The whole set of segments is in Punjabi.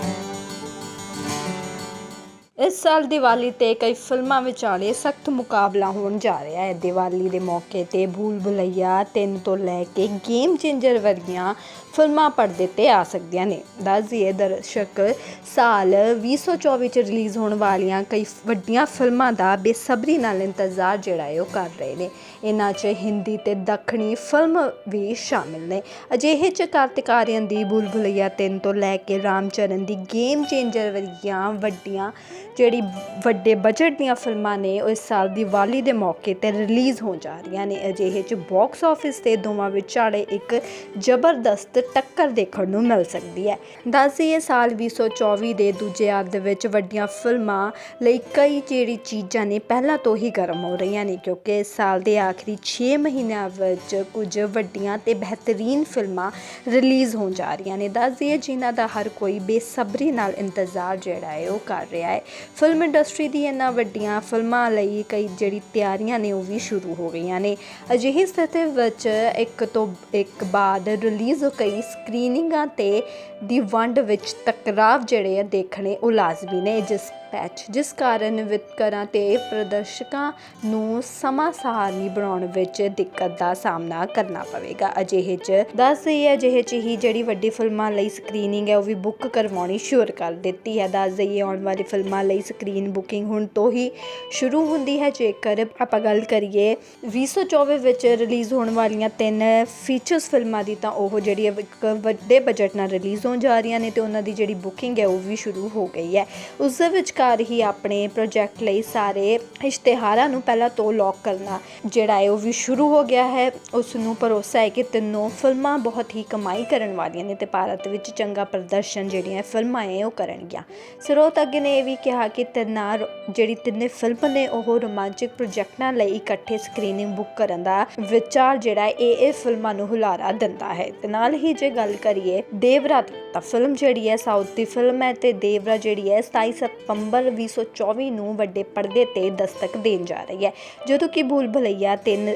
Thank you. ਇਸ ਸਾਲ ਦੀਵਾਲੀ ਤੇ ਕਈ ਫਿਲਮਾਂ ਵਿਚਾਲੇ ਸਖਤ ਮੁਕਾਬਲਾ ਹੋਣ ਜਾ ਰਿਹਾ ਹੈ। ਦੀਵਾਲੀ ਦੇ ਮੌਕੇ ਤੇ ਭੂਲ ਭੁਲਈਆ ਤਿੰਨ ਤੋਂ ਲੈ ਕੇ ਗੇਮ ਚੇਂਜਰ ਵਰਗੀਆਂ ਫਿਲਮਾਂ ਪਰਦੇ ਤੇ ਆ ਸਕਦੀਆਂ ਨੇ। ਦੱਸ ਦਈਏ ਦਰਸ਼ਕ ਸਾਲ 2024 ਚ ਰਿਲੀਜ਼ ਹੋਣ ਵਾਲੀਆਂ ਕਈ ਵੱਡੀਆਂ ਫਿਲਮਾਂ ਦਾ ਬੇਸਬਰੀ ਨਾਲ ਇੰਤਜ਼ਾਰ ਜਿਹੜਾ ਹੈ ਉਹ ਕਰ ਰਹੇ ਨੇ। ਇਹਨਾਂ 'ਚ ਹਿੰਦੀ ਤੇ ਦੱਖਣੀ ਫਿਲਮ ਵੀ ਸ਼ਾਮਿਲ ਨੇ। ਅਜਿਹੇ ਚ ਕਾਰਤਿਕ ਆਰੀਅਨ ਦੀ ਭੂਲ ਭੁਲਈਆ 3 ਤੋਂ ਲੈ ਕੇ ਰਾਮਚਰਨ ਦੀ ਗੇਮ ਚੇਂਜਰ ਵਰਗੀਆਂ ਵੱਡੀਆਂ ਜਿਹੜੀ ਵੱਡੇ ਬਜਟ ਦੀਆਂ ਫਿਲਮਾਂ ਨੇ, ਉਹ ਇਸ ਸਾਲ ਦੀਵਾਲੀ ਦੇ ਮੌਕੇ ਤੇ ਰਿਲੀਜ਼ ਹੋਣ ਜਾ ਰਹੀਆਂ ਨੇ। ਅਜਿਹੇ ਚ ਬਾਕਸ ਆਫਿਸ ਤੇ ਦੋਵਾਂ ਵਿਚਾਲੇ ਇੱਕ ਜ਼ਬਰਦਸਤ ਟੱਕਰ ਦੇਖਣ ਨੂੰ ਮਿਲ ਸਕਦੀ ਹੈ। ਦੱਸੀ ਇਹ ਸਾਲ 2024 ਦੇ ਦੂਜੇ ਅੱਧ ਵਿੱਚ ਵੱਡੀਆਂ ਫਿਲਮਾਂ ਲਈ ਕਈ ਜਿਹੜੀ ਚੀਜ਼ਾਂ ਨੇ, ਪਹਿਲਾਂ ਤੋਂ ਹੀ ਗਰਮ ਹੋ ਰਹੀਆਂ ਨੇ, ਕਿਉਂਕਿ ਇਸ ਸਾਲ ਦੇ ਆਖਰੀ 6 ਮਹੀਨਿਆਂ ਵਿੱਚ ਕੁਝ ਵੱਡੀਆਂ ਤੇ ਬਿਹਤਰੀਨ ਫਿਲਮਾਂ ਰਿਲੀਜ਼ ਹੋਣ ਜਾ ਰਹੀਆਂ ਨੇ। ਦੱਸ ਦਈਏ, ਜਿਨ੍ਹਾਂ ਦਾ ਹਰ ਕੋਈ ਬੇਸਬਰੀ ਨਾਲ ਇੰਤਜ਼ਾਰ ਜਿਹੜਾ ਹੈ, ਉਹ ਕਰ ਰਿਹਾ ਹੈ। ਫਿਲਮ ਇੰਡਸਟਰੀ ਦੀ ਇਹਨਾਂ ਵੱਡੀਆਂ ਫਿਲਮਾਂ ਲਈ ਕਈ ਜਿਹੜੀ ਤਿਆਰੀਆਂ ਨੇ ਉਹ ਵੀ ਸ਼ੁਰੂ ਹੋ ਗਈਆਂ ਨੇ। ਅਜਿਹੀ ਸਥਿਤੀ ਵਿੱਚ ਇੱਕ ਤੋਂ ਇੱਕ ਬਾਅਦ ਰਿਲੀਜ਼ ਹੋ ਕਈ ਸਕਰੀਨਿੰਗਾਂ ਤੇ ਦੀ ਵੰਡ ਵਿੱਚ ਟਕਰਾਵ ਜਿਹੜੇ ਆ ਦੇਖਣੇ ਉਹ ਲਾਜ਼ਮੀ ਨੇ। ਜਿਸ ਪੈਚ, ਜਿਸ ਕਾਰਨ ਵਿਤਕਰਾਂ ਤੇ ਪ੍ਰਦਰਸ਼ਕਾਂ ਨੂੰ ਸਮਾਂ ਸਹਾਰਨੀ ਬਣਾਉਣ ਵਿੱਚ ਦਿੱਕਤ ਦਾ ਸਾਹਮਣਾ ਕਰਨਾ ਪਵੇਗਾ। ਅਜਿਹੇ ਚ ਦੱਸ ਰਹੀ ਹੈ ਅਜਿਹੇ ਚ ਹੀ ਜਿਹੜੀ ਵੱਡੀ ਫਿਲਮਾਂ ਲਈ ਸਕਰੀਨਿੰਗ ਹੈ ਉਹ ਵੀ ਬੁੱਕ ਕਰਵਾਉਣੀ ਸ਼ੁਰੂ ਕਰ ਦਿੱਤੀ ਹੈ। ਦੱਸ ਦਈਏ, ਆਉਣ ਵਾਲੀ ਫਿਲਮਾਂ ਲਈ ਸਕਰੀਨ ਬੁਕਿੰਗ ਹੁਣ ਤੋਂ ਹੀ ਸ਼ੁਰੂ ਹੁੰਦੀ ਹੈ। ਜੇਕਰ ਆਪਾਂ ਗੱਲ ਕਰੀਏ 2024 ਵਿੱਚ ਰਿਲੀਜ਼ ਹੋਣ ਵਾਲੀਆਂ ਤਿੰਨ ਫੀਚਰਸ ਫਿਲਮਾਂ ਦੀ, ਤਾਂ ਉਹ ਜਿਹੜੀ ਹੈ ਇੱਕ ਵੱਡੇ ਬਜਟ ਨਾਲ ਰਿਲੀਜ਼ ਹੋਣ ਜਾ ਰਹੀਆਂ ਨੇ ਤੇ ਉਹਨਾਂ ਦੀ ਜਿਹੜੀ ਬੁਕਿੰਗ ਹੈ, ਉਹ ਵੀ ਸ਼ੁਰੂ ਹੋ ਗਈ ਹੈ। ਉਸ ਦੇ ਵਿਚਕਾਰ ਹੀ ਆਪਣੇ ਪ੍ਰੋਜੈਕਟ ਲਈ ਸਾਰੇ ਇਸ਼ਤਿਹਾਰਾਂ ਨੂੰ ਪਹਿਲਾਂ ਤੋਂ ਲੌਕ ਕਰਨਾ, ਜਿਹੜਾ ਹੈ, ਉਹ ਵੀ ਸ਼ੁਰੂ ਹੋ ਗਿਆ ਹੈ। ਉਸ ਨੂੰ ਭਰੋਸਾ ਹੈ ਕਿ ਤਿੰਨੋਂ ਫਿਲਮਾਂ ਬਹੁਤ ਹੀ ਕਮਾਈ ਕਰਨ ਵਾਲੀਆਂ ਨੇ ਤੇ ਭਾਰਤ ਵਿੱਚ ਚੰਗਾ ਪ੍ਰਦਰਸ਼ਨ ਜਿਹੜੀਆਂ ਫਿਲਮਾਂ ਹੈ, ਉਹ ਕਰਨਗੀਆਂ। ਸਰੋਤ ਅੱਗੇ ਨੇ ਇਹ ਵੀ ਕਿਹਾ ਕਿ ਤਿੰਨਾਂ ਰ- ਜਿਹੜੀ ਤਿੰਨੇ ਫਿਲਮ ਨੇ, ਉਹ ਰੋਮਾਂਚਕ ਪ੍ਰੋਜੈਕਟਾਂ ਲਈ ਇਕੱਠੇ ਸਕਰੀਨਿੰਗ ਬੁੱਕ ਕਰਨ ਦਾ ਵਿਚਾਰ ਜਿਹੜਾ ਇਹ ਇਹ ਫਿਲਮਾਂ ਨੂੰ ਹੁਲਾਰਾ ਦਿੰਦਾ ਹੈ। ਤੇ ਨਾਲ ਹੀ ਜੇ ਗੱਲ ਕਰੀਏ ਦੇਵਰਾ ਤਾਂ ਫਿਲਮ ਜਿਹੜੀ ਹੈ, ਸਾਊਥ ਦੀ ਫਿਲਮ ਹੈ ਤੇ ਦੇਵਰਾ ਜਿਹੜੀ ਹੈ 27 ਸਤੰਬਰ 2024 ਨੂੰ ਵੱਡੇ ਪਰਦੇ ਤੇ ਦਸਤਕ ਦੇਣ ਜਾ ਰਹੀ ਹੈ। ਜਦੋਂ ਕਿ ਭੂਲ ਭੁਲਈਆ ਤਿੰਨ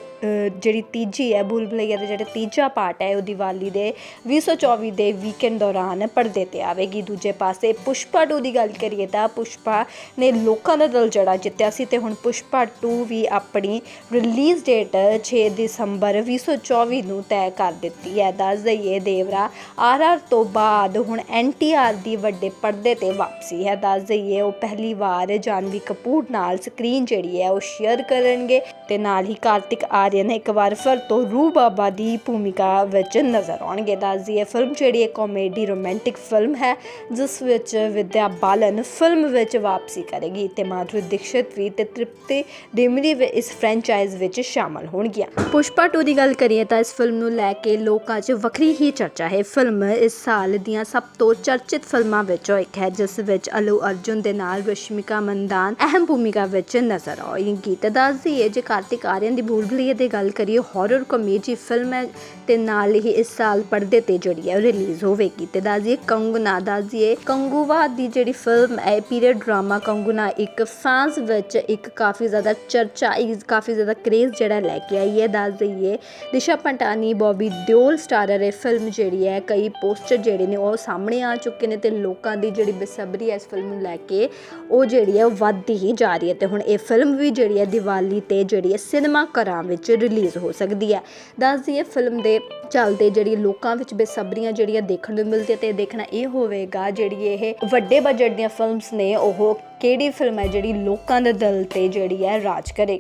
ਜਿਹੜੀ ਤੀਜੀ ਹੈ, ਭੂਲ ਭਲਈਆ ਦਾ ਜਿਹੜਾ ਤੀਜਾ ਪਾਰਟ ਹੈ, ਉਹ ਦੀਵਾਲੀ ਦੇ 2024 ਦੇ ਵੀਕਐਂਡ ਦੌਰਾਨ ਪਰਦੇ ਤੇ ਆਵੇਗੀ। ਦੂਜੇ ਪਾਸੇ ਪੁਸ਼ਪਾ 2 ਦੀ ਗੱਲ ਕਰੀਏ ਤਾਂ ਪੁਸ਼ਪਾ ਨੇ ਲੋਕਾਂ ਦਾ ਦਿਲ ਜੜਾ ਜਿੱਤਿਆ ਸੀ ਤੇ ਹੁਣ ਪੁਸ਼ਪਾ 2 ਵੀ ਆਪਣੀ ਰਿਲੀਜ਼ ਡੇਟ 6 ਦਸੰਬਰ 2024 ਨੂੰ ਤੈਅ ਕਰ ਦਿੱਤੀ ਹੈ। ਦੱਸ ਦਈਏ ਦੇਵਰਾ, ਆਰਆਰ ਤੋਂ ਬਾਅਦ ਹੁਣ ਐਨਟੀਆਰ ਦੀ ਵੱਡੇ ਪਰਦੇ ਤੇ ਵਾਪਸੀ ਹੈ। ਦੱਸ ਦਈਏ ਉਹ ਪਹਿਲੀ ਵਾਰ ਜਾਨਵੀ ਕਪੂਰ ਨਾਲ ਸਕਰੀਨ ਜਿਹੜੀ ਹੈ ਉਹ ਸ਼ੇਅਰ ਕਰਨਗੇ ਤੇ ਨਾਲ ਹੀ ਕਾਰਤਿਕ ਆਰੀਅਨ ਇੱਕ ਵਾਰ ਫਿਰ ਤੋਂ ਰੂ ਬਾਬਾ ਦੀ ਭੂਮਿਕਾ ਵਿੱਚ ਨਜ਼ਰ ਆਉਣਗੇ। ਦੱਸ ਦਈਏ ਫਿਲਮ ਜਿਹੜੀ ਹੈ ਕਾਮੇਡੀ ਰੋਮਾਂਟਿਕ ਫਿਲਮ ਹੈ, ਜਿਸ ਵਿੱਚ ਵਿਦਿਆ ਬਾਲਨ ਫਿਲਮ ਵਿੱਚ ਵਾਪਸੀ ਕਰੇਗੀ ਤੇ ਮਾਧੁਰੀ, ਦੀਕਸ਼ਿਤ ਵੀ ਤੇ ਤ੍ਰਿਪਤੀ ਡਿਮਰੀ ਵੀ ਇਸ ਫਰੈਂਚਾਈਜ਼ ਵਿੱਚ ਸ਼ਾਮਲ ਹੋਣਗੀਆਂ। ਪੁਸ਼ਪਾ 2 ਦੀ ਗੱਲ ਕਰੀਏ ਤਾਂ ਇਸ ਫਿਲਮ ਨੂੰ ਲੈ ਕੇ ਲੋਕਾਂ 'ਚ ਵੱਖਰੀ ਹੀ ਚਰਚਾ ਹੈ। ਫਿਲਮ ਇਸ ਸਾਲ ਦੀਆਂ ਸਭ ਤੋਂ ਚਰਚਿਤ ਫਿਲਮਾਂ ਵਿੱਚੋਂ ਇੱਕ ਹੈ, ਜਿਸ ਵਿੱਚ ਅਲੂ ਅਰਜੁਨ ਦੇ ਨਾਲ ਰਸ਼ਮਿਕਾ ਮੰਦਾਨ ਅਹਿਮ ਭੂਮਿਕਾ ਵਿੱਚ ਨਜ਼ਰ ਆਏਗੀ ਤੇ ਦੱਸ ਦਈਏ ਜੇ ਕਾਰਤਿਕ ਆਰੀਅਨ ਦੀ ਭੂਲ ਭੁਲਈਆ ਦੀ ਗੱਲ ਕਰੀਏ ਹਾਰਰ ਕਾਮੇਡੀ ਫਿਲਮ ਹੈ ਤੇ ਨਾਲ ਹੀ ਇਸ ਸਾਲ ਪਰਦੇ ਤੇ ਜਿਹੜੀ ਹੈ ਰਿਲੀਜ਼ ਹੋਵੇਗੀ। ਤੇ ਦੱਸ ਦਈਏ ਕੰਗਨਾ ਦੱਸ ਦਈਏ ਕੰਗੂਵਾ ਦੀ ਜਿਹੜੀ ਫਿਲਮ ਹੈ ਪੀਰੀਅਡ ਡਰਾਮਾ ਕੰਗਨਾ ਇੱਕ ਫੈਂਸ ਵਿੱਚ ਇੱਕ ਕਾਫੀ ਜ਼ਿਆਦਾ ਚਰਚਾ, ਇੱਕ ਕਾਫੀ ਜ਼ਿਆਦਾ ਕ੍ਰੇਜ਼ ਜਿਹੜਾ ਲੈ ਕੇ ਆਈ ਹੈ, ਦੱਸ ਦਈਏ। ਦਿਸ਼ਾ ਪੰਟਾਨੀ ਬੌਬੀ ਦਿਓਲ ਸਟਾਰਰ ਇਹ ਫਿਲਮ ਜਿਹੜੀ ਹੈ, ਕਈ ਪੋਸਟਰ ਜਿਹੜੇ ਨੇ ਉਹ ਸਾਹਮਣੇ ਆ ਚੁੱਕੇ ਨੇ ਤੇ ਲੋਕਾਂ ਦੀ ਜਿਹੜੀ ਬੇਸਬਰੀ ਹੈ ਇਸ ਫਿਲਮ ਨੂੰ ਲੈ ਕੇ ਉਹ ਜਿਹੜੀ ਹੈ ਉਹ ਵੱਧਦੀ ਹੀ ਜਾ ਰਹੀ ਹੈ ਤੇ ਹੁਣ ਇਹ ਫਿਲਮ ਵੀ ਜਿਹੜੀ ਹੈ ਦੀਵਾਲੀ ਤੇ ਜਿਹੜੀ ਹੈ ਸਿਨੇਮਾ ਘਰਾਂ ਵਿੱਚ ਰਿਲੀਜ਼ ਹੋ ਸਕਦੀ ਹੈ। ਦੱਸ ਦਈਏ ਫਿਲਮ ਦੇ ਚੱਲਦੇ ਜਿਹੜੀ ਲੋਕਾਂ ਵਿੱਚ ਬੇਸਬਰੀਆਂ ਜਿਹੜੀਆਂ ਦੇਖਣ ਨੂੰ ਮਿਲਦੀਆਂ ਤੇ ਦੇਖਣਾ ਇਹ ਹੋਵੇਗਾ ਜਿਹੜੀ ਇਹ ਵੱਡੇ ਬਜਟ ਦੀਆਂ ਫਿਲਮਸ ਨੇ ਉਹ ਉਹ ਕਿਹੜੀ ਫਿਲਮ ਹੈ ਜਿਹੜੀ ਲੋਕਾਂ ਦੇ ਦਿਲ ਤੇ ਜਿਹੜੀ ਹੈ ਰਾਜ ਕਰੇ?